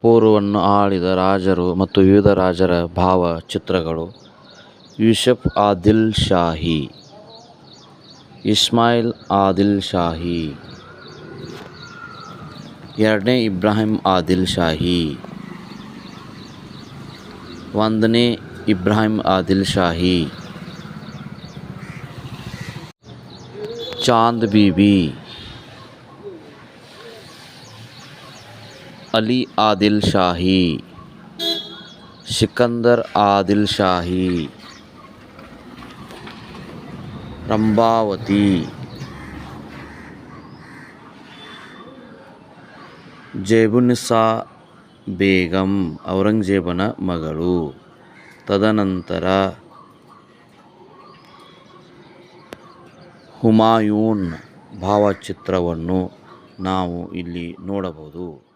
ಪೂರ್ವವನ್ನು ಆಳಿದ ರಾಜರು ಮತ್ತು ವಿವಿಧ ರಾಜರ ಭಾವಚಿತ್ರಗಳು ಯೂಸುಫ್ ಆದಿಲ್ ಶಾಹಿ. ಇಸ್ಮಾಯಿಲ್ ಆದಿಲ್ ಶಾಹಿ. ಎರಡನೇ ಇಬ್ರಾಹಿಂ ಆದಿಲ್ ಶಾಹಿ. ಒಂದನೇ ಇಬ್ರಾಹಿಂ ಆದಿಲ್ ಶಾಹಿ. ಚಾಂದ್ ಬೀಬಿ. ಅಲಿ ಆದಿಲ್ ಶಾಹಿ. ಸಿಕಂದರ್ ಆದಿಲ್ ಶಾಹಿ. ರಂಭಾವತಿ. ಜೇಬುನಿಸಾ ಬೇಗಂ, ಔರಂಗಜೇಬನ ಮಗಳು. ತದನಂತರ ಹುಮಾಯೂನ್ ಭಾವಚಿತ್ರವನ್ನು ನಾವು ಇಲ್ಲಿ ನೋಡಬಹುದು.